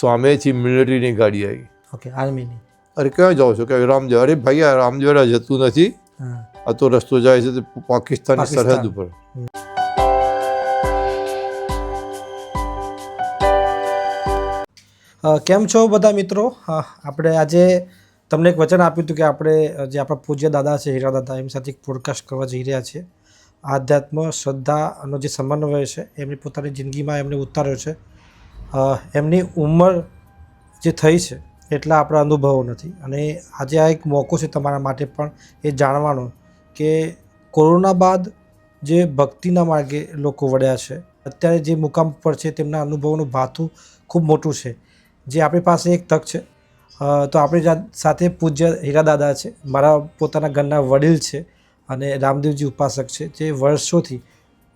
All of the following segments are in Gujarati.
સામેથી મિલિટરીની ગાડી આવી. ઓકે આર્મીની. અરે ક્યાં જાઓ છો? કે રામદેવ? અરે ભાઈ આ રામદેવરા જતું નથી. આ તો રસ્તો જાય છે પાકિસ્તાનની સરહદ ઉપર. કેમ છો બધા મિત્રો? આપણે આજે તમને એક વચન આપ્યું હતું કે આપણે જે આપણા પૂજ્ય દાદા છે હીરા દાદા એમની સાથે એક પોડકાસ્ટ કરવા જઈ રહ્યા છીએ. આધ્યાત્મ શ્રદ્ધાનો જે સમન્વય છે એમની પોતાની જિંદગીમાં એમને ઉતાર્યો છે. એમની ઉંમર જે થઈ છે એટલા આપણા અનુભવો નથી. અને આજે આ એક મોકો છે તમારા માટે પણ એ જાણવાનો કે કોરોના બાદ જે ભક્તિના માર્ગે લોકો વળ્યા છે, અત્યારે જે મુકામ પર છે તેમના અનુભવોનું ભાથું ખૂબ મોટું છે. જે આપણી પાસે એક તક છે. તો આપણી સાથે પૂજ્ય હીરા દાદા છે, મારા પોતાના ઘરના વડીલ છે અને રામદેવજી ઉપાસક છે, જે વર્ષોથી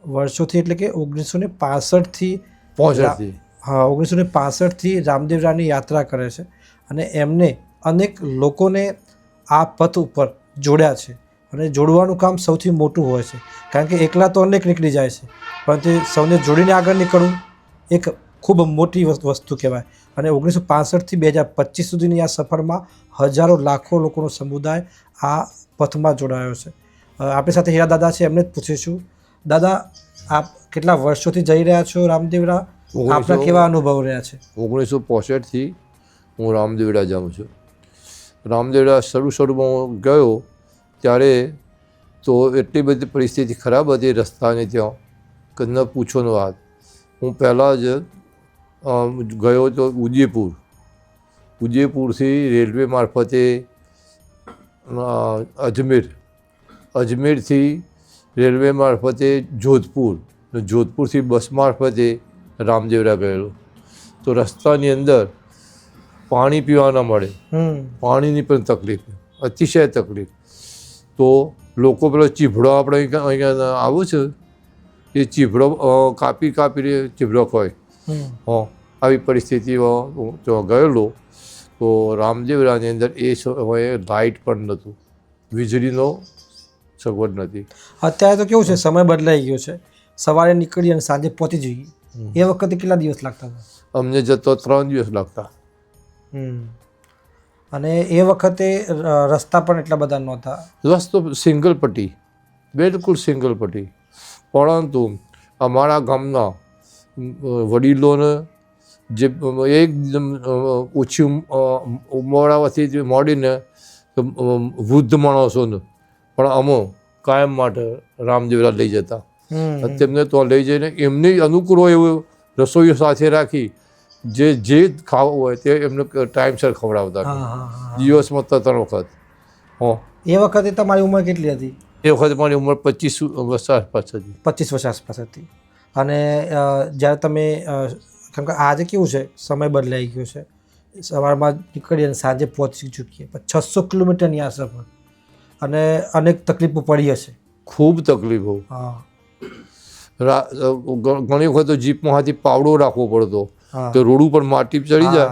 વર્ષોથી એટલે કે ઓગણીસો ને પાસઠથી. ઓગણીસો ને પાસઠથી રામદેવરાની યાત્રા કરે છે અને એમને અનેક લોકોને આ પથ ઉપર જોડ્યા છે અને જોડવાનું કામ સૌથી મોટું હોય છે. કારણ કે એકલા તો અનેક નીકળી જાય છે પરંતુ સૌને જોડીને આગળ નીકળવું એક ખૂબ મોટી વસ્તુ કહેવાય. અને ઓગણીસો પાસઠથી બે હજાર પચીસ સુધીની આ સફરમાં હજારો લાખો લોકોનો સમુદાય આ પથમાં જોડાયો છે. આપણી સાથે હીરા દાદા છે, એમને જ પૂછીશું. દાદા, આપ કેટલા વર્ષોથી જઈ રહ્યા છો રામદેવરા આપના કેવા અનુભવ રહ્યા છે? ઓગણીસો પોસઠથી હું રામદેવડા જાઉં છું. રામદેવડા શરૂ શરૂમાં હું ગયો ત્યારે તો એટલી બધી પરિસ્થિતિ ખરાબ હતી રસ્તાની ત્યાં કે ન પૂછો ન વાત. હું પહેલાં જ ગયો તો ઉદયપુર. ઉદયપુરથી રેલવે મારફતે અજમેર. અજમેરથી રેલવે મારફતે જોધપુર. જોધપુરથી બસ મારફતે રામદેવરા ગયેલો. તો રસ્તાની અંદર પાણી પીવા ન મળે. પાણીની પણ તકલીફ અતિશય તકલીફ. તો લોકો પેલો ચીભડો આપણે અહીંયા આવું છે એ ચીભડો કાપી કાપી કાપીને ચીભડો હોય હં આવી પરિસ્થિતિમાં હું ત્યાં ગયેલો તો રામદેવરાની અંદર એ સમયે લાઇટ પણ નહોતું. વીજળીનો સગવડ નથી અત્યારે તો કેવું છે સમય બદલાઈ ગયો છે. સવારે નીકળી અને સાંજે પહોંચી જઈએ. એ વખતે કેટલા દિવસ લાગતા હતા અમને જતો ત્રણ દિવસ લાગતા હમ અને એ વખતે રસ્તા પણ એટલા બધા નહોતા રસ્તો સિંગલ પટ્ટી બિલકુલ સિંગલ પટ્ટી પરંતુ અમારા ગામના વડીલોને જે એકદમ ઓછી ઉંમરાવાથી જે મોડીને વૃદ્ધ માણસોને પણ અમો કાયમ માટે રામદેવરા લઈ જતા તેમને તો લઈ જઈને એમની અનુકૂળ હોય એવું રસોઈઓ સાથે રાખી જે જે ખાવું હોય તે એમને ટાઈમસર ખવડાવતા દિવસમાં તો ત્રણ વખત. હં. એ વખતે તમારી ઉંમર કેટલી હતી? એ વખતે મારી ઉંમર પચીસ વર્ષ આસપાસ હતી. પચીસ વર્ષ આસપાસ હતી. અને જ્યારે તમે કેમ કે આજે કેવું છે? સમય બદલાઈ ગયો છે. સવારમાં નીકળી અને સાંજે પહોંચી ચૂકીએ. છસો કિલોમીટરની આ સફર અને અનેક તકલીફો પડી હશે. ખૂબ તકલીફો. હા. ઘણી વખત તો જીપમાંથી પાવડો રાખવો પડતો. કે રોડ ઉપર માટી ચડી જાય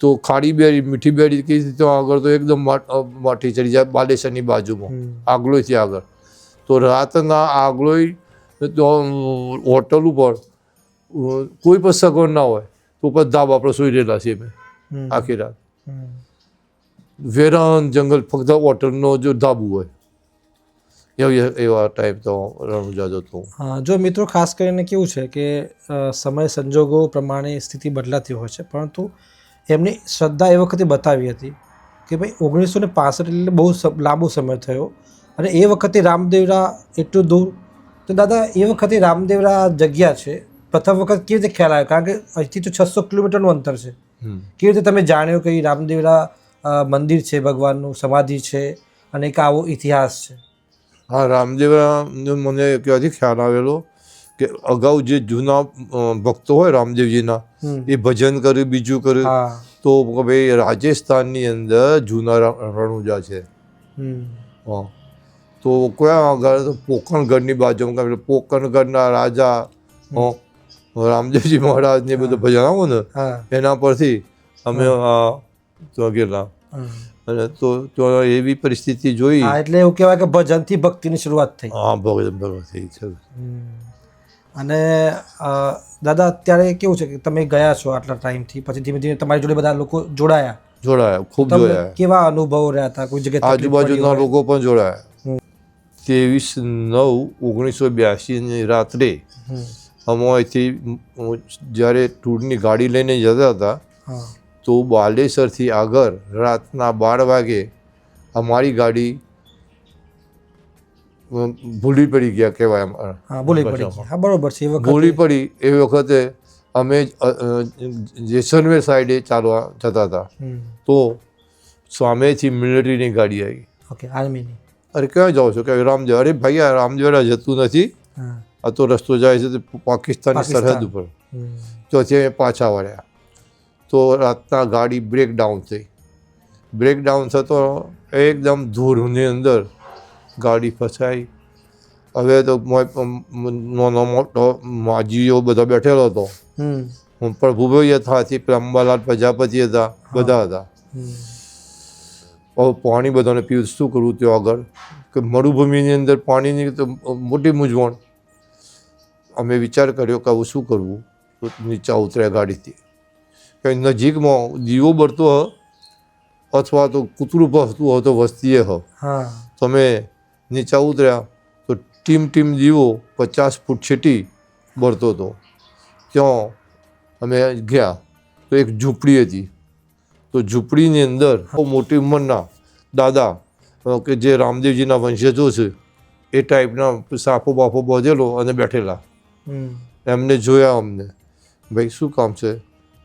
તો ખાડી બેરી મીઠી બેરી કઈ આગળ તો એકદમ માટી ચડી જાય બાલેશ્વરની બાજુમાં હમ. આગલોયથી આગળ. તો રાતના આગલોય તો હોટલ ઉપર કોઈ પણ સગવડ ના હોય તો પણ ધાબ આપણે સુઈ રહેલા છીએ અમે આખી રાત. વેરાન જંગલ ફક્ત હોટલનો જો ધાબુ હોય. એવા એવા ટાઈપ તો રણુજા જતો હા, જો મિત્રો ખાસ કરીને કેવું છે કે સમય સંજોગો પ્રમાણે સ્થિતિ બદલાતી હોય છે પરંતુ એમની શ્રદ્ધા એ વખતે બતાવી હતી કે ભાઈ ઓગણીસો ને પાસઠ એટલે બહુ લાંબો સમય થયો અને એ વખતે રામદેવરા એટલું દૂર. તો દાદા એ વખતે રામદેવરા જગ્યા છે પ્રથમ વખત કેવી રીતે ખ્યાલ આવ્યો? કારણ કે અહીંથી તો છસો કિલોમીટરનું અંતર છે. કેવી રીતે તમે જાણ્યો કે રામદેવરા મંદિર છે ભગવાનનું સમાધિ છે અને એક આવો ઇતિહાસ છે? હા રામદેવ મને ક્યાંથી ખ્યાલ આવેલો કે અગાઉ જે જૂના ભક્તો હોય રામદેવજીના એ ભજન કર્યું બીજું કર્યું તો ભાઈ રાજસ્થાનની અંદર જૂના રણ- રણુજા છે. હા. તો કયા આગળ પોકણગઢની બાજુ પોકણગઢના રાજા રામદેવજી મહારાજને બધું ભજન આવો ને એના પરથી અમે ગયેલા. અને તો તો એવી પરિસ્થિતિ જોઈ. એટલે એવું કહેવાય કે ભજનથી ભક્તિની શરૂઆત થઈ. હા ભગવાન ભગવાન થઈ છે અને દાદા અત્યારે કેવું છે કે તમે ગયા છો આટલા ટાઈમથી? પછી ધીમે ધીમે તમારી જોડે બધા લોકો જોડાયા. જોડાયા ખૂબ જોડાયા. કેવા અનુભવો રહ્યા હતા? કોઈ જગ્યાએ આજુબાજુના લોકો પણ જોડાયા. ત્રેવીસ નવ ઓગણીસો બ્યાસીની રાત્રે. અમે અહીંથી જ્યારે ટૂરની ગાડી લઈને જતા હતા તો બાલેસરથી આગળ રાતના બાર વાગે અમારી ગાડી ભૂલી પડી ગયા કહેવાય હા ભૂલી પડી. હા બરોબર છે ભૂલી પડી એ વખતે અમે જેસલમેર સાઈડે ચાલવા જતા હતા. તો સામેથી મિલિટરીની ગાડી આવી. ઓકે આર્મીની. અરે ક્યાં જાઓ છો? કે રામદેવ અરે ભાઈ આ રામદેવરા જતું નથી. આ તો રસ્તો જાય છે પાકિસ્તાનની સરહદ ઉપર. તો ત્યાં પાછા વળ્યા. તો રાતના ગાડી બ્રેકડાઉન થઈ. બ્રેકડાઉન થતો એકદમ ધૂળની અંદર ગાડી ફસાઈ. હવે તો નાનો મોટો માજીઓ બધો બેઠેલો હતો. હું હું પ્રભુભાઈ હતા પેલા અંબાલાલ પ્રજાપતિ હતા બધા હતા. હવે પાણી બધાને પીવું શું કરવું ત્યાં આગળ? કે મરુભૂમિની અંદર પાણીની તો મોટી મૂંઝવણ. અમે વિચાર કર્યો કે આવું શું કરવું? નીચા ઉતર્યા ગાડીથી. કે નજીકમાં દીવો બળતો હ અથવા તો કૂતરું ભસતું હોય તો વસ્તીએ હ. તમે નીચા ઉતર્યા તો ટીમ ટીમ દીવો પચાસ ફૂટ છેટી બળતો હતો. ત્યાં અમે ગયા તો એક ઝૂંપડી હતી. તો ઝૂંપડીની અંદર બહુ મોટી ઉંમરના દાદા કે જે રામદેવજીના વંશજો છે એ ટાઈપના સાફો બાફો બાંધેલો અને બેઠેલા. એમને જોયા અમને. ભાઈ શું કામ છે?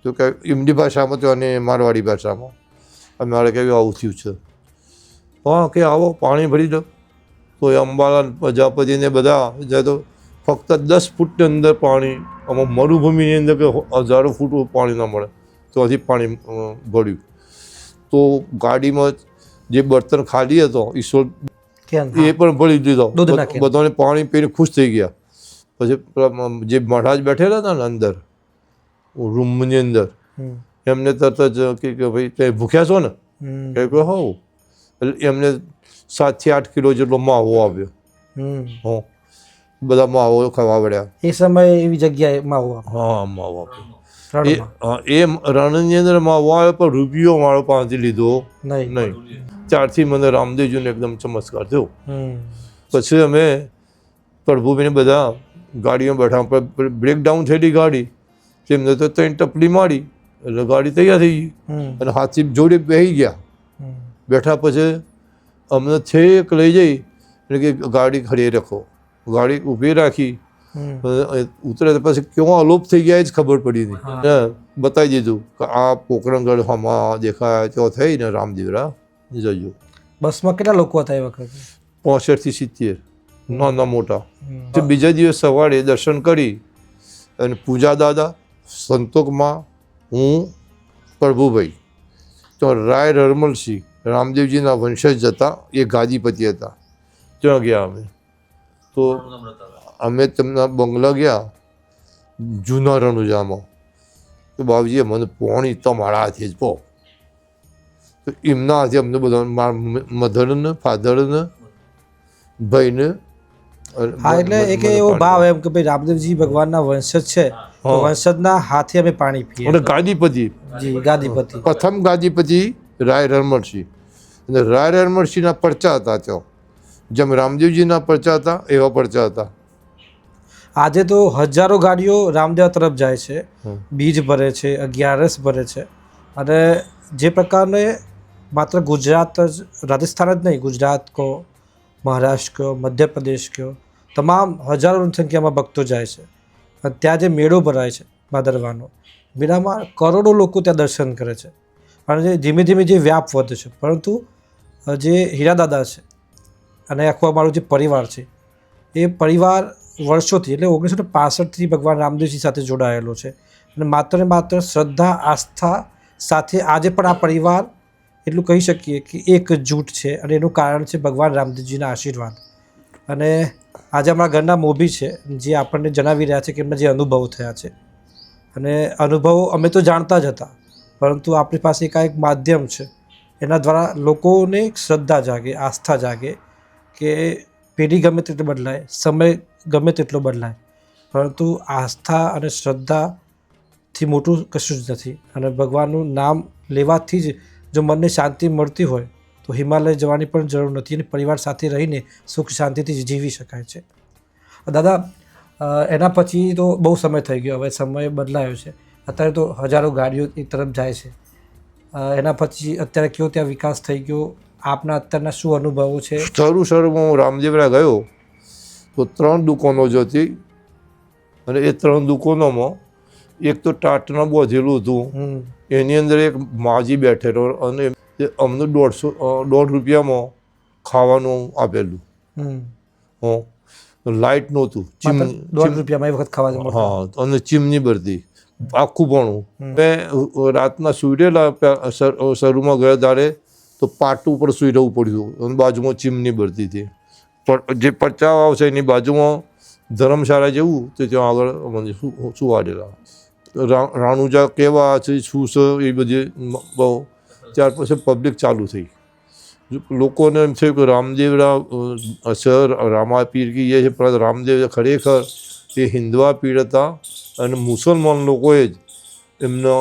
તો કે એમની ભાષામાં તો અને મારવાડી ભાષામાં. મારે કહ્યું આવું થયું છે. હા કે આવો પાણી ભરી દો. તો એ અંબાલા પ્રજાપતિને બધા જાય તો ફક્ત દસ ફૂટની અંદર પાણી આમાં મરુભૂમિની અંદર હજારો ફૂટ પાણી ન મળે. તો હજી પાણી ભર્યું. તો ગાડીમાં જે બર્તન ખાલી હતો ઈશ્વર એ પણ ભરી દીધો. બધાને પાણી પીને ખુશ થઈ ગયા. પછી જે મહારાજ બેઠેલા હતા ને અંદર રૂમની અંદર. એમને તરત જ કે ભાઈ તે ભૂખ્યા છો ને. કે હોવ. એટલે એમને સાતથી આઠ કિલો જેટલો માવો આવ્યો. હો. બધા માવો ખવાવડ્યા એ સમયે એવી જગ્યાએ માવો હા માવો આપ્યો. એ રણની અંદર માવો આવ્યો પણ રૂપિયો મારો પાસેથી લીધો. નહીં. નહીં. ત્યારથી મને રામદેવજીનો એકદમ ચમત્કાર થયો. પછી અમે પ્રભુભાઈને બધા ગાડીમાં બેઠા બ્રેકડાઉન થયેલી ગાડી. તેમને તો ત્રણ ટપલી મારી એટલે ગાડી તૈયાર થઈ ગઈ. અને હાથી જોડે બેસી ગયા. બેઠા પછી અમને છેક લઈ જઈ એટલે કે ગાડી ખડી રાખો. ગાડી ઊભી રાખી. ઉતરે તો પછી કેવો અલોપ થઈ ગયા એ જ ખબર પડી નહીં ને બતાવી દીધું કે આ પોકરણગઢ હમાં દેખાય તો થઈને રામદેવરા જજો. બસમાં કેટલા લોકો હતા એ વખતે? પોસઠથી સિત્તેર. નાના મોટા. બીજા દિવસ સવારે દર્શન કરી અને પૂજા દાદા સંતોકમાં હું પ્રભુભાઈ. તો રાય રરમલસિંહ રામદેવજીના વંશજ હતા એ ગાદીપતિ હતા. ત્યાં ગયા અમે. તો અમે તેમના બંગલા ગયા જૂના રણુજામાં. તો બાબુજીએ મને પોણી તમારા હાથે જ પો. તો એમના હાથે અમને બધા મારા મધરને ફાધરને ભાઈને હા એટલે એક એવો ભાવ એમ કે ભાઈ રામદેવજી ભગવાનના વંશજ છે. વંશજના હાથે અમે પાણી પીએ. અને ગાદીપતિ. જી ગાદીપતિ. પ્રથમ ગાદીપતિ રાય રણમણસિંહ. અને રાય રણમણસિંહના પરચા હતા તેઓ જેમ રામદેવજીના પરચા હતા એવા પરચા હતા. આજે તો હજારો ગાડીઓ રામદેવ તરફ જાય છે. બીજ ભરે છે અગિયારસ ભરે છે. અને જે પ્રકારને માત્ર ગુજરાત જ રાજસ્થાન જ નહીં ગુજરાત કહો મહારાષ્ટ્ર કહો મધ્યપ્રદેશ કહો તમામ હજારોની સંખ્યામાં ભક્તો જાય છે. અને ત્યાં જે મેળો ભરાય છે, ભાદરવાનો મેળામાં કરોડો લોકો ત્યાં દર્શન કરે છે. અને જે ધીમે ધીમે જે વ્યાપ વધે છે, પરંતુ જે હીરાદાદા છે, અને આખું અમારું જે પરિવાર છે, એ પરિવાર વર્ષોથી, એટલે ઓગણીસો ને પાસઠથી ભગવાન રામદેવજી સાથે જોડાયેલો છે. અને માત્ર ને માત્ર શ્રદ્ધા, આસ્થા સાથે આજે પણ આ પરિવાર, એટલું કહી શકીએ કે એક જૂટ છે અને એનું કારણ છે ભગવાન રામદેવજીના આશીર્વાદ. અને આજે અમારા ઘરના મોભી છે, જે આપણને જણાવી રહ્યા છે કે એમના જે અનુભવ થયા છે. અને અનુભવો અમે તો જાણતા જ હતા, પરંતુ આપણી પાસે એક આ એક માધ્યમ છે. એના દ્વારા લોકોને શ્રદ્ધા જાગે, આસ્થા જાગે કે પેઢી ગમે તેટલી બદલાય, સમય ગમે તેટલો બદલાય. પરંતુ આસ્થા અને શ્રદ્ધાથી મોટું કશું જ નથી. અને ભગવાનનું નામ લેવાથી જ જો મનને શાંતિ મળતી હોય તો હિમાલય જવાની પણ જરૂર નથી અને પરિવાર સાથે રહીને સુખ શાંતિથી જીવી શકાય છે. દાદા એના પછી તો બહુ સમય થઈ ગયો હવે સમય બદલાયો છે. અત્યારે તો હજારો ગાડીઓ એક તરફ જાય છે. એના પછી અત્યારે કયો ત્યાં વિકાસ થઈ ગયો? આપના અત્યારના શું અનુભવો છે? શરૂ શરૂમાં હું રામદેવરા ગયો તો ત્રણ દુકાનો જ હતી અને એ ત્રણ દુકાનોમાં એક તો ટાટનું બોધેલું હતું. એની અંદર એક માજી બેઠેલો અને એ અમને દોઢસો દોઢ રૂપિયામાં ખાવાનું આપેલું. હું. લાઇટ નહોતું. ચીમ દોઢ રૂપિયામાં એ વખત ખાવા હા અને ચીમની બરતી. આખું ભણું. મેં રાતના સુઈડેલા શરૂમાં ગયા ત્યારે તો પાટ ઉપર સુઈ રહેવું પડ્યું અને બાજુમાં ચીમની બરતી હતી. જે પચાવ આવશે એની બાજુમાં ધર્મશાળા જેવું તો ત્યાં આગળ મને સુવાડેલા. રાણુજા કેવા છે શું છે એ બધી બહુ ત્યાર પછી પબ્લિક ચાલુ થઈ. લોકોને એમ થયું કે રામદેવરા સર રામા પીર કી છે પણ રામદેવ ખરેખર એ હિન્દવા પીર હતા અને મુસલમાન લોકોએ જ એમનો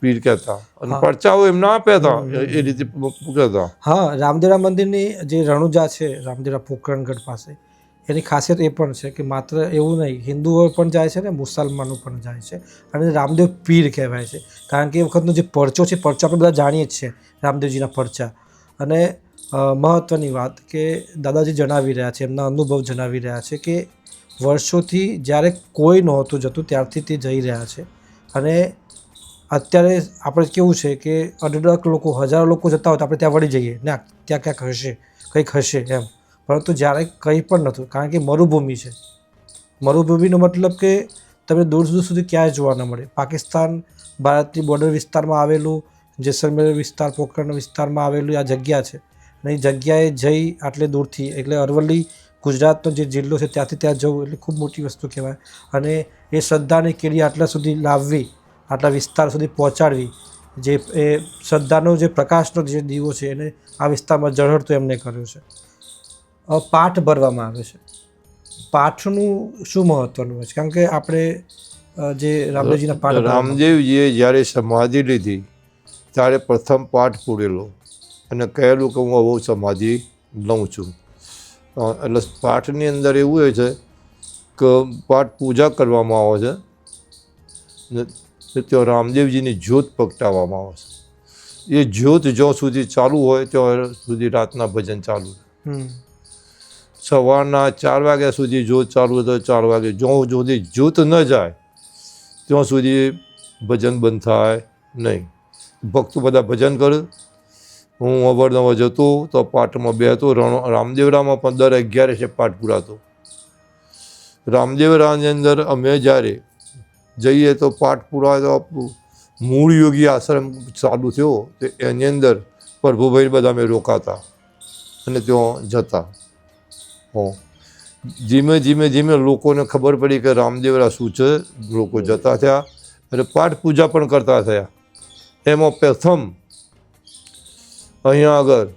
પીર કહેતા. અને પરચાઓ એમના આપ્યા હતા એ- રીતે કહેતા હા રામદેવરા મંદિરની જે રણુજા છે રામદેવરા પોકરણગઢ પાસે એની ખાસિયત એ પણ છે કે માત્ર એવું નહીં, હિન્દુઓ પણ જાય છે ને, મુસલમાનો પણ જાય છે અને રામદેવ પીર કહેવાય છે. કારણ કે એ વખતનો જે પરચો છે પરચો આપણે બધા જાણીએ જ છીએ રામદેવજીના પરચા. અને મહત્ત્વની વાત કે દાદાજી જણાવી રહ્યા છે, એમના અનુભવ જણાવી રહ્યા છે કે વર્ષોથી જ્યારે કોઈ નહોતું જતું, ત્યારથી તે જઈ રહ્યા છે. અને અત્યારે આપણે કેવું છે કે અઢળક લોકો, હજારો લોકો જતા હોય તો આપણે ત્યાં વળી જઈએ. ના, ત્યાં ક્યાંક હશે, કંઈક હશે એમ. પરંતુ જ્યારે કંઈ પણ નહોતું, કારણ કે મરુભૂમિ છે. મરુભૂમિનો મતલબ કે તમે દૂર દૂર સુધી ક્યાંય જોવા ન મળે. પાકિસ્તાન, ભારતની બોર્ડર વિસ્તારમાં આવેલું, જેસલમેર વિસ્તાર, પોખરણ વિસ્તારમાં આવેલું આ જગ્યા છે. અને એ જગ્યાએ જઈ આટલે દૂરથી, એટલે અરવલ્લી, ગુજરાતનો જે જિલ્લો છે, ત્યાંથી ત્યાં જવું એટલે ખૂબ મોટી વસ્તુ કહેવાય. અને એ શ્રદ્ધાની કીડી આટલા સુધી લાવવી, આટલા વિસ્તાર સુધી પહોંચાડવી, જે એ શ્રદ્ધાનો જે પ્રકાશનો જે દીવો છે, એને આ વિસ્તારમાં ઝળહળતો એમને કર્યો છે. પાઠ ભરવામાં આવે છે. પાઠનું શું મહત્વનું હોય છે? કારણ કે આપણે જે રામદેવજીના પાઠ રામદેવજીએ જ્યારે સમાધિ લીધી ત્યારે પ્રથમ પાઠ પૂરેલો. અને કહેલું કે હું હવે સમાધિ લઉં છું. એટલે પાઠની અંદર એવું હોય છે કે પાઠ પૂજા કરવામાં આવે છે ત્યાં રામદેવજીની જ્યોત પ્રગટાવવામાં આવે છે. એ જ્યોત જ્યાં સુધી ચાલુ હોય ત્યાં સુધી રાતના ભજન ચાલુ રહે. સવારના ચાર વાગ્યા સુધી જોત ચાલુ હતો ચાર વાગે. જો સુધી જોત ન જાય, ત્યાં સુધી ભજન બંધ થાય નહીં. ભક્તો બધા ભજન કરે. હું અવારનવાર જતો, તો પાઠમાં બેહતો રામદેવરામાં પણ દર અગિયારસે પાઠ પૂરાતો. રામદેવરાની અંદર અમે જ્યારે જઈએ તો પાઠ પૂરા તો મૂળ યોગી આશ્રમ ચાલુ થયો, તો એની અંદર પ્રભુભાઈ બધા અમે રોકાતા અને ત્યાં જતા. હો. ધીમે ધીમે ધીમે લોકોને ખબર પડી કે રામદેવરા શું છે લોકો જતા થયા અને પાઠ પૂજા પણ કરતા થયા. એમાં પ્રથમ અહીંયા આગળ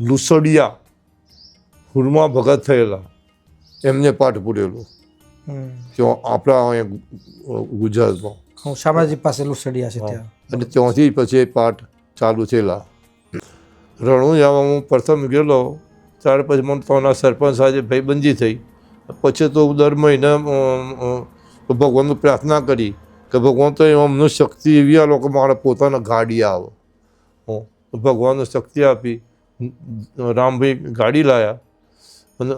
લુસડિયા હુરમા ભગત થયેલા. એમને પાઠ પૂરેલો. ત્યાં આપણા અહીંયા ગુજરાતમાં. શામાજી પાસે લુસડિયા છે ત્યાં. અને ત્યાંથી પછી પાઠ ચાલુ થયેલા. રણુજામાં હું પ્રથમ ગયેલો ત્યાર પછી મને ત્યાંના સરપંચ સાથે ભાઈબંધી થઈ. પછી તો દર મહિને ભગવાનને પ્રાર્થના કરી કે ભગવાન તો અમને શક્તિ એવી આ લોકો મારા પોતાના ગાડી આવે. હું ભગવાનને શક્તિ આપી. રામભાઈ ગાડી લાવ્યા અને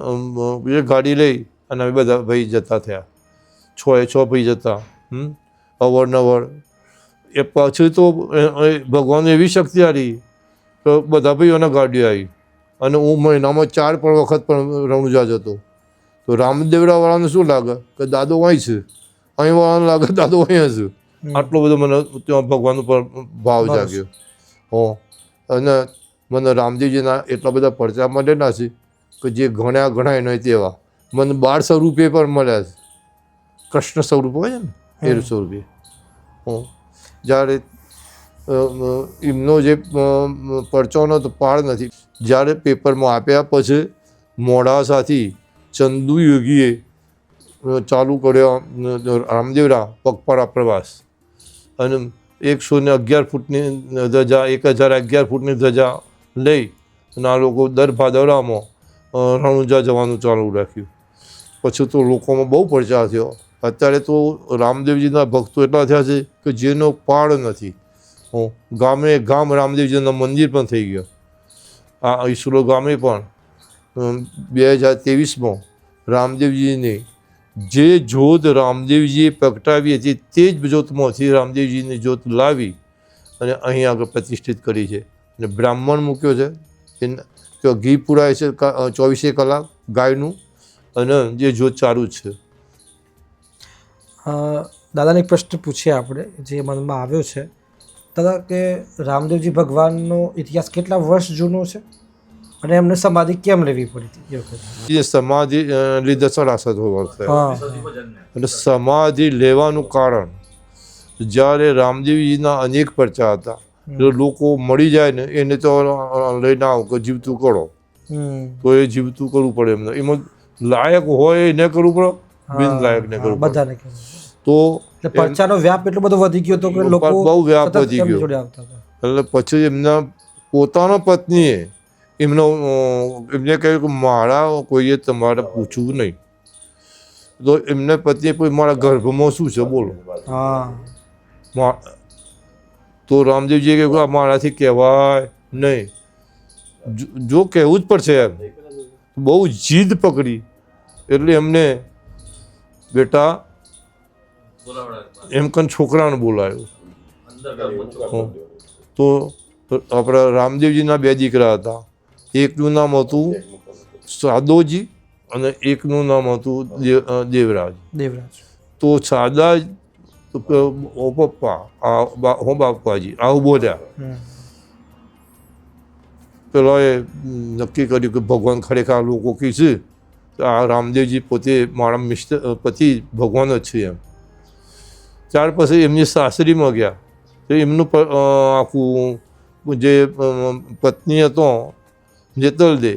એ ગાડી લઈ અને અમે બધા ભાઈ જતા થયા. છ એ છ ભાઈ જતા અવારનવાર. એ પછી તો ભગવાનને એવી શક્તિ આવી તો બધા ભાઈઓને ગાડીઓ આવી. અને હું મહિનામાં ચાર પણ વખત પણ રણુજા જતો તો રામદેવરાવાળાને શું લાગે? કે દાદો અહીં છે. અહીં વાળાને લાગે દાદો અહીંયા છે. આટલો બધો મને ત્યાં ભગવાન ઉપર ભાવ જાગ્યો. હો. અને મને રામદેવજીના એટલા બધા પરચા મળેલા છે કે જે ઘણા ઘણા નહીં તેવા. મને બાળ સ્વરૂપે પણ મળ્યા છે. કૃષ્ણ સ્વરૂપ હોય છે ને એ સ્વરૂપે. હું. જ્યારે એમનો જે પરચોનો તો પાળ નથી. જ્યારે પેપરમાં આપ્યા પછી મોડાસાથી ચંદુ યોગીએ ચાલુ કર્યો રામદેવરા પગપાળા પ્રવાસ. અને એકસો ને અગિયાર ફૂટની ધજા, એક હજાર અગિયાર ફૂટની ધજા લઈ અને આ લોકો દર ભાદરવામાં રણુજા જવાનું ચાલુ રાખ્યું. પછી તો લોકોમાં બહુ પ્રચાર થયો. અત્યારે તો રામદેવજીના ભક્તો એટલા થયા છે કે જેનો પાડ નથી. હં, ગામે ગામ રામદેવજીના મંદિર પણ થઈ ગયો. આ ઈસરો ગામે પણ બે હજાર ત્રેવીસમાં રામદેવજીની જે જ્યોત રામદેવજીએ પ્રગટાવી હતી તે જ જ્યોતમાંથી રામદેવજીની જ્યોત લાવી અને અહીં આગળ પ્રતિષ્ઠિત કરી છે. અને બ્રાહ્મણ મૂક્યો છે. એના ઘી પુરાય છે ચોવીસે કલાક ગાયનું અને જે જ્યોત ચાલુ છે. દાદાને એક પ્રશ્ન પૂછીએ આપણે જે મનમાં આવ્યો છે. દાદા કે રામદેવજી ભગવાનનો ઇતિહાસ કેટલા વર્ષ જૂનો છે અને એમને સમાધિ કેમ લેવી પડી હતી એ સમાધિ લીધે સરાસર હોવા અને સમાધિ લેવાનું કારણ જ્યારે રામદેવજીના અનેક પરચા હતા લોકો મળી જાય ને એને તો લઈને આવો કે જીવતું કરો. તો એ જીવતું કરવું પડે એમને. એમાં લાયક હોય એને કરવું પડે બિન લાયક ને કરવું પડે. તો પરચાનો વ્યાપ એટલો બધો વધી ગયો હતો કે લોકો બહુ વ્યાપ વધી ગયો. એટલે પછી એમના પોતાના પત્નીએ એમનો એમને કહ્યું કે મારા કોઈએ તમારે પૂછવું નહીં. તો એમને પત્નીએ કોઈ મારા ગર્ભમાં શું છે? બોલો. હા. તો રામદેવજીએ કહ્યું મારાથી કહેવાય નહીં. જો- જો કહેવું જ પડશે એમ. બહુ જીદ પકડી. એટલે એમને બેટા એમ કન છોકરાને બોલાયો. હં. તો આપણા રામદેવજીના બે દીકરા હતા. એકનું નામ હતું સાદોજી અને એકનું નામ હતું દેવરાજ. દેવરાજ. તો સાદા ઓ પપ્પા આ બા- હો બાપાજી આવું બોલ્યા. પેલાએ નક્કી કર્યું કે ભગવાન ખરેખર લોકો કી છે. તો આ રામદેવજી પોતે મારા મિસ્ટર પતિ ભગવાન જ છે એમ. ત્યાર પછી એમની સાસરીમાં ગયા. તો એમનું આખું જે પત્ની હતો જેતલ દે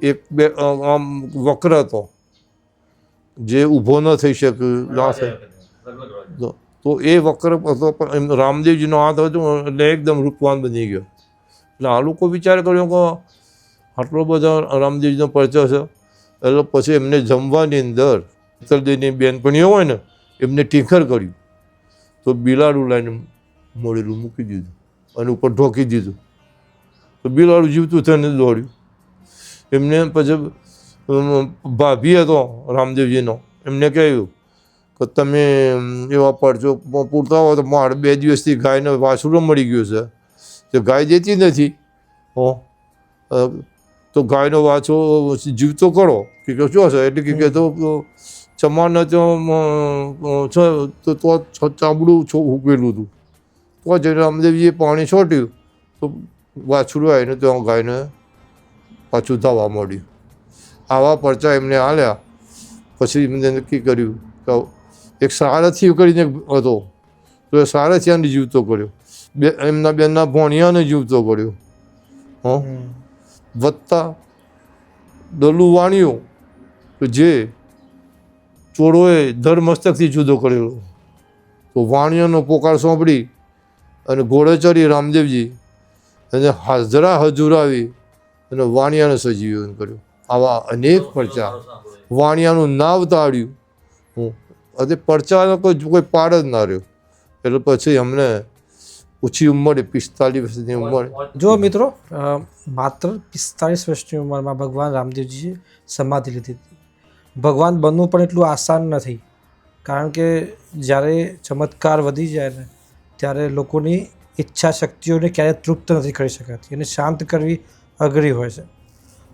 એક બે આમ વક્ર હતો. જે ઊભો ન થઈ શકે ના થાય તો એ વક્ર હતો પણ એમ રામદેવજીનો હાથ હતો એટલે એકદમ રૂપવાન બની ગયો. એટલે આ લોકો વિચાર કર્યો કે આટલો બધો રામદેવજીનો પરચો છે. એટલે પછી એમને જમવાની અંદર તલદેની બેનપણીઓ હોય ને એમને ટીખર કર્યું. તો બિલાડું લાઈને મોડેલું મૂકી દીધું અને ઉપર ઢોકી દીધું. તો બિલાડું જીવતું થઈને દોડ્યું. એમને પછી ભાભી હતો રામદેવજીનો, એમને કહ્યું કે તમે એવા પડજો પૂરતા હોય તો મારે બે દિવસથી ગાયને વાસુડો મળી ગયો છે. તો ગાય દેતી નથી. હો તો ગાયનો વાછો જીવતો કરો. કે શું છે એટલે કે તો ચમાને તો તો ચામડું છો ઉકેલું હતું. તો જઈને રામદેવજીએ પાણી છોટ્યું તો વાછડું આવીને તો ગાયને પાછું ધાવા મળ્યું આવા પરચા એમને આલ્યા. પછી એમને નક્કી કર્યું કે એક સારથી કરીને હતો. તો એ સારથિયાને જીવતો કર્યો બે એમના બેનના ભોણિયાને જીવતો કર્યો હં. વત્તા દલુ વાણિયો કે જે ચોરોએ ધર મસ્તકથી જુદો કરેલો. તો વાણિયાનો પોકાર સોંપડી અને ઘોડે ચડી રામદેવજી અને હાજરા હજુરાવી અને વાણિયાને સજીવન કર્યું. આવા અનેક પરચા વાણિયાનું નાવ તાળ્યું. હું અને પરચાનો કોઈ કોઈ પાડ જ ના રહ્યો. એટલે પછી અમને ઓછી ઉંમરે, પિસ્તાલીસ વર્ષની ઉંમર જો મિત્રો માત્ર પિસ્તાળીસ વર્ષની ઉંમરમાં ભગવાન રામદેવજીએ સમાધિ લીધી હતી. ભગવાન બનવું પણ એટલું આસાન નથી. કારણ કે જ્યારે ચમત્કાર વધી જાય ને, ત્યારે લોકોની ઈચ્છા શક્તિઓને ક્યારેય તૃપ્ત નથી કરી શકાતી એને શાંત કરવી અઘરી હોય છે.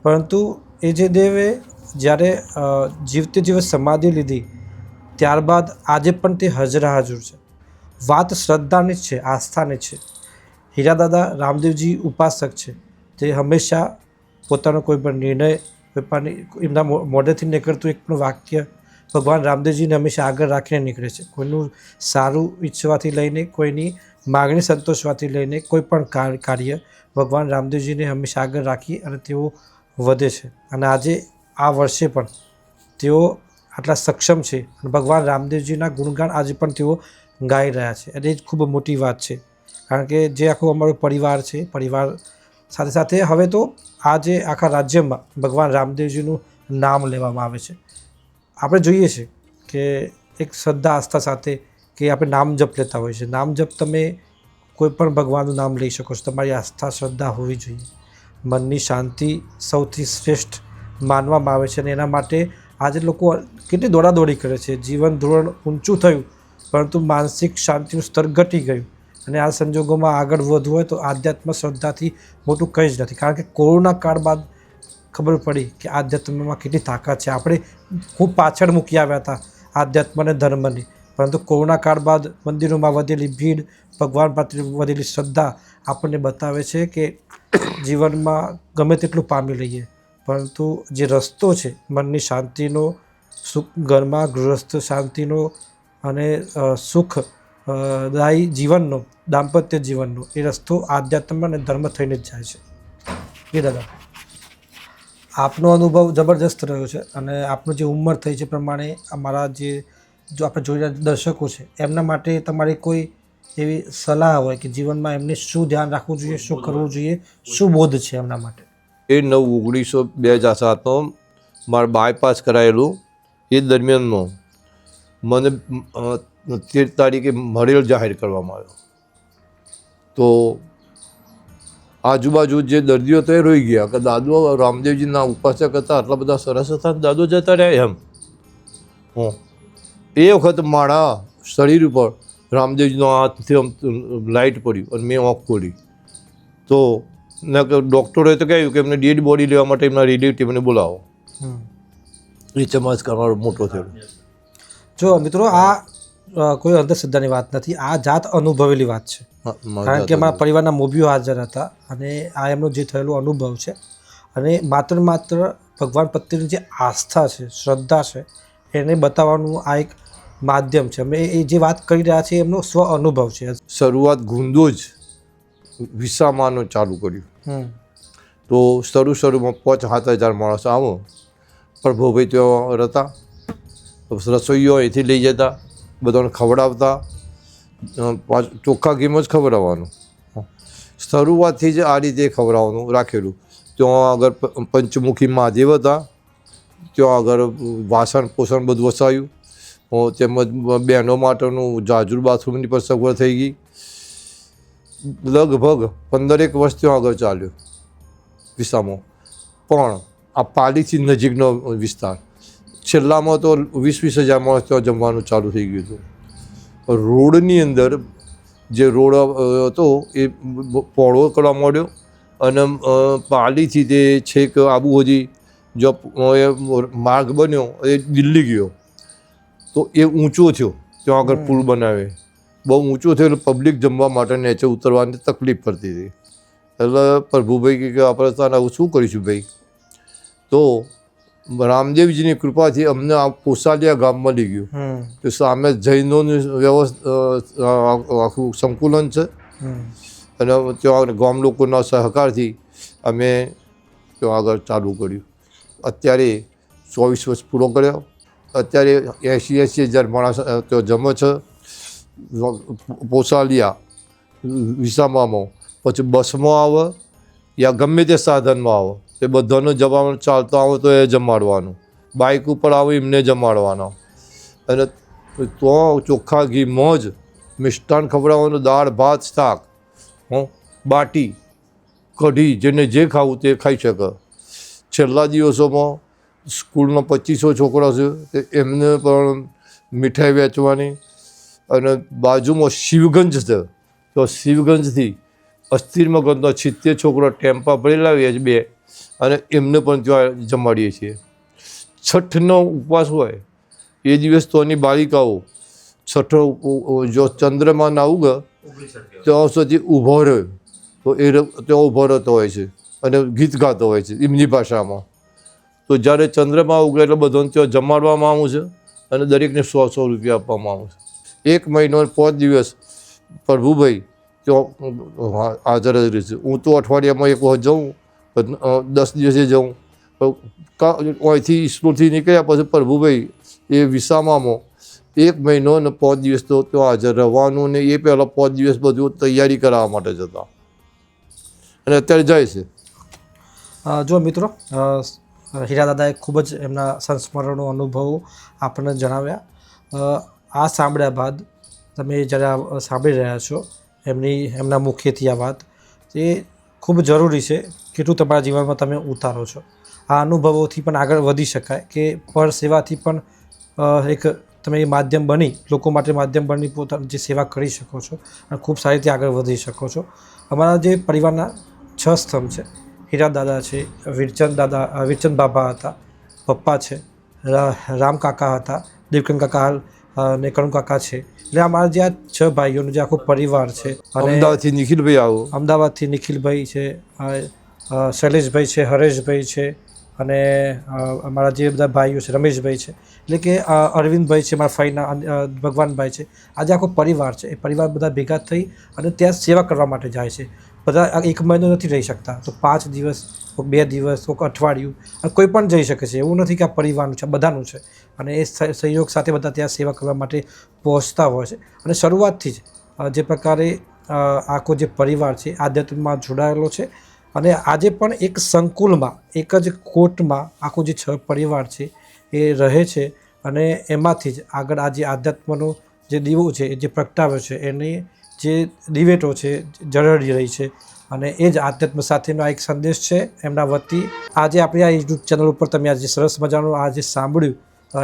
પરંતુ એ જે દેવે જ્યારે જીવતે જીવત સમાધિ લીધી, ત્યારબાદ આજે પણ તે હજરા હાજર છે. વાત શ્રદ્ધાની જ છે, આસ્થાની છે. હીરાદાદા રામદેવજી ઉપાસક છે. તે હંમેશા પોતાનો કોઈ પણ નિર્ણય પણ એમના મોઢેથી નીકળતું એક પણ વાક્ય ભગવાન રામદેવજીને હંમેશા આગળ રાખીને નીકળે છે. કોઈનું સારું ઈચ્છવાથી લઈને, કોઈની માગણી સંતોષવાથી લઈને કોઈ પણ કાર- કાર્ય ભગવાન રામદેવજીને હંમેશા આગળ રાખી અને તેઓ વધે છે. અને આજે આ વર્ષે પણ તેઓ આટલા સક્ષમ છે અને ભગવાન રામદેવજીના ગુણગાન આજે પણ તેઓ ગાઈ રહ્યા છે. અને એ જ ખૂબ મોટી વાત છે. કારણ કે જે આખો અમારો પરિવાર છે, પરિવાર સાથે સાથે હવે તો આજે આખા રાજ્યમાં ભગવાન રામદેવજીનું નામ લેવામાં આવે છે. આપણે જોઈએ છે કે એક શ્રદ્ધા, આસ્થા સાથે કે આપણે નામ જપ લેતા હોઈએ છીએ નામ જપ તમે કોઈ પણ ભગવાનનું નામ લઈ શકો છો. તમારી આસ્થા, શ્રદ્ધા હોવી જોઈએ. મનની શાંતિ સૌથી શ્રેષ્ઠ માનવામાં આવે છે અને એના માટે આજે લોકો કેટલી દોડાદોડી કરે છે. જીવન ધોરણ ઊંચું થયું, પરંતુ માનસિક શાંતિનું સ્તર ઘટી ગયું. અને આ સંજોગોમાં આગળ વધવું હોય તો આધ્યાત્મ શ્રદ્ધાથી મોટું કંઈ જ નથી. કારણ કે કોરોના કાળ બાદ ખબર પડી કે આધ્યાત્મમાં કેટલી તાકાત છે. આપણે ખૂબ પાછળ મૂકી આવ્યા હતા આધ્યાત્મ અને ધર્મની. પરંતુ કોરોના કાળ બાદ મંદિરોમાં વધેલી ભીડ, ભગવાન પ્રત્યે વધેલી શ્રદ્ધા આપણને બતાવે છે કે જીવનમાં ગમે તેટલું પામી લઈએ. પરંતુ જે રસ્તો છે, મનની શાંતિનો સુખ, ઘરમાં ગૃહસ્થ શાંતિનો અને સુખ દાયી જીવનનો દાંપત્ય જીવનનો એ રસ્તો આધ્યાત્મ અને ધર્મ થઈને જ જાય છે. એ દાદા. આપનો અનુભવ જબરજસ્ત રહ્યો છે અને આપનું જે ઉંમર થઈ છે પ્રમાણે અમારા જે જો આપણે જોઈ રહ્યા દર્શકો છે એમના માટે તમારી કોઈ એવી સલાહ હોય કે જીવનમાં એમને શું ધ્યાન રાખવું જોઈએ શું કરવું જોઈએ શું બોધ છે એમના માટે? એ નવ ઓગણીસો બે હજાર સાતનો મારે બાયપાસ કરાયેલું. એ દરમિયાનનો મને તેર તારીખે મળેલ જાહેર કરવામાં આવ્યો. તો આજુબાજુ જે દર્દીઓ તો એ રોઈ ગયા કે દાદુ રામદેવજીના ઉપાસક હતા આટલા બધા સરસ હતા દાદો જતા રહ્યા એમ. હું. એ વખત મારા શરીર ઉપર રામદેવજીનો હાથથી આમ લાઇટ પડ્યું અને મેં આંખ ખોલી. તો ને ડૉક્ટરોએ તો કહ્યું કે એમને ડેડ બોડી લેવા માટે એમના રિલેટિવને બોલાવો. એ ચમાસ કરવાનો મોટો થયો જો મિત્રો આ કોઈ અંધશ્રદ્ધાની વાત નથી. આ જાત અનુભવેલી વાત છે. કારણ કે અમારા પરિવારના મોભીઓ હાજર હતા અને આ એમનો જે થયેલો અનુભવ છે. અને માત્ર માત્ર ભગવાન પ્રત્યેની જે આસ્થા છે શ્રદ્ધા છે એને બતાવવાનું આ એક માધ્યમ છે. અમે એ જે વાત કરી રહ્યા છીએ એમનો સ્વ અનુભવ છે. શરૂઆત ગુંદો જ વિસામાનો ચાલુ કર્યું. તો શરૂ શરૂમાં પાંચ સાત હજાર માણસ આવો. પ્રભુભાઈ ત્યાં રહેતા. રસોઈઓ એથી લઈ જતા. બધાને ખવડાવતા. ચોખ્ખા ઘીમ જ ખવડાવવાનું. શરૂઆતથી જ આ રીતે ખવડાવવાનું રાખેલું. ત્યાં આગળ પંચમુખી મહાદેવ હતા. ત્યાં આગળ વાસણ પોષણ બધું વસાયું. તેમજ બહેનો માટેનું જાજુર બાથરૂમની પણ સગવડ થઈ ગઈ. લગભગ પંદરેક વર્ષ ત્યાં આગળ ચાલ્યો વિસામો પણ આ પાલીથી નજીકનો વિસ્તાર. છેલ્લામાં તો વીસ વીસ હજાર માણસ ત્યાં જમવાનું ચાલુ થઈ ગયું હતું. રોડની અંદર જે રોડ હતો એ પહોળો કરવા માંડ્યો અને પાલીથી તે છેક આબુ હજી જો એ માર્ગ બન્યો એ દિલ્હી ગયો. તો એ ઊંચો થયો ત્યાં આગળ પુલ બનાવે. બહુ ઊંચો થયો એટલે પબ્લિક જમવા માટે નીચે ઉતરવાની તકલીફ પડતી હતી. એટલે પ્રભુભાઈ કે આપણે આવું શું કરીશું ભાઈ? તો રામદેવજીની કૃપાથી અમને આ પોસાલિયા ગામ મળી ગયું. તો સામે જૈનોનું વ્યવસ્થા આખું સંકુલન છે. અને ત્યાં ગામ લોકોના સહકારથી અમે ત્યાં આગળ ચાલુ કર્યું. અત્યારે ચોવીસ વર્ષ પૂરો કર્યો. અત્યારે એંશી એંશી હજાર માણસ ત્યાં જમે છે. પોસાલિયા વિસામામાં. પછી બસમાં આવે. યા ગમે તે સાધનમાં આવે. તે બધાને જવાનું ચાલતો આવે તો એ જમાડવાનું. બાઇક ઉપર આવે એમને જમાડવાનો. અને તો ચોખ્ખા ઘી, મોજ, મિષ્ટાન ખવડાવવાનું, દાળ, ભાત, શાક, હં, બાટી, કઢી, જેને જે ખાવું તે ખાઈ શકે. છેલ્લા દિવસોમાં સ્કૂલના પચીસો છોકરા છે એમને પણ મીઠાઈ વેચવાની અને બાજુમાં શિવગંજ છે. તો શિવગંજથી અસ્થિરમાં ગંજના છિત્તેર છોકરા ટેમ્પા ભરી લાવીએ છીએ બે. અને એમને પણ ત્યાં જમાડીએ છીએ. છઠનો ઉપવાસ હોય, એ દિવસ તો એની બાલિકાઓ છઠ્ઠો જો ચંદ્રમાં ના ઉગે ત્યાં સુધી ઊભો રહ્યો. તો એ ત્યાં ઊભો રહેતો હોય છે અને ગીત ગાતો હોય છે એમની ભાષામાં. તો જ્યારે ચંદ્રમાં ઉગે એટલે બધાને ત્યાં જમાડવામાં આવું છે અને દરેકને સો સો રૂપિયા આપવામાં આવું છે. એક મહિનો પાંચ દિવસ પ્રભુભાઈ ત્યાં હાજર જ રહેશે હું તો અઠવાડિયામાં એક વખત જાઉં દસ દિવસે જાઉં અહીંથી સ્કૂલથી નીકળ્યા પછી પ્રભુભાઈ, એ વિસામામાં એક મહિનો અને પાંચ દિવસ તો ત્યાં હાજર રહેવાનું ને એ પહેલાં પાંચ દિવસ બધું તૈયારી કરાવવા માટે જતા. અને અત્યારે જાય છે. જો મિત્રો હીરા દાદાએ ખૂબ જ એમના સંસ્મરણો અનુભવો આપણને જણાવ્યા. આ સાંભળ્યા બાદ તમે જ્યારે સાંભળી રહ્યા છો, એમની, એમના મુખેથી આ વાત, એ ખૂબ જરૂરી છે કેટલું તમારા જીવનમાં તમે ઉતારો છો? આ અનુભવોથી પણ આગળ વધી શકાય કે પર સેવાથી પણ એક તમે એ માધ્યમ બની લોકો માટે માધ્યમ બની પોતાની જે સેવા કરી શકો છો અને ખૂબ સારી રીતે આગળ વધી શકો છો. અમારા જે પરિવારના છ સ્તંભ છે. હીરા દાદા છે વીરચંદ દાદા વીરચંદ બાબા હતા પપ્પા છે રામ કાકા હતા દેવકન કાકા હાલ ને કાકા છે. એટલે અમારા જે આ છ ભાઈઓનો જે આખો પરિવાર છે અમદાવાદથી નિખિલભાઈ આવો. અમદાવાદથી નિખિલભાઈ છે શૈલેષભાઈ છે, હરેશભાઈ છે અને અમારા જે બધા ભાઈઓ છે, રમેશભાઈ છે. એટલે કે અરવિંદભાઈ છે, મારા ફઈના ભગવાનભાઈ છે. આજે આખો પરિવાર છે. એ પરિવાર બધા ભેગા થઈ અને ત્યાં સેવા કરવા માટે જાય છે. બધા એક મહિનો નથી રહી શકતા. તો પાંચ દિવસ કોઈક બે દિવસ કોઈક અઠવાડિયું, અને કોઈ પણ જઈ શકે છે. એવું નથી કે આ પરિવારનું છે બધાનું છે. અને એ સહ- સહયોગ સાથે બધા ત્યાં સેવા કરવા માટે પહોંચતા હોય છે. અને શરૂઆતથી જ જે પ્રકારે આખો જે પરિવાર છે આધ્યાત્મમાં જોડાયેલો છે અને આજે પણ એક સંકુલમાં, એક જ કોટમાં આખું જે છ પરિવાર છે એ રહે છે અને એમાંથી જ આગળ આ જે આધ્યાત્મનો જે દીવો છે, જે પ્રગટાવ્યો છે, એની જે દિવેટો છે જળડી રહી છે અને એ જ આધ્યાત્મ સાથેનો આ એક સંદેશ છે એમના વતી. આજે આપણી આ યુટ્યુબ ચેનલ ઉપર તમે આજે સરસ મજાનું આ જે સાંભળ્યું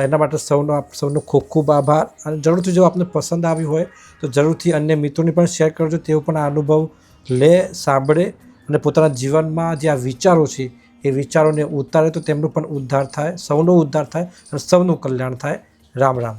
એના માટે સૌનો આપ, સૌનો ખૂબ ખૂબ આભાર. અને જરૂરથી જો આપને પસંદ આવ્યું હોય તો જરૂરથી અન્ય મિત્રોને પણ શેર કરજો, તેઓ પણ આ અનુભવ લે, સાંભળે. અને પોતાના જીવનમાં જે આ વિચારો છે, એ વિચારોને ઉતારે તો તેમનો પણ ઉદ્ધાર થાય, સૌનો ઉદ્ધાર થાય અને સૌનું કલ્યાણ થાય. રામ રામ.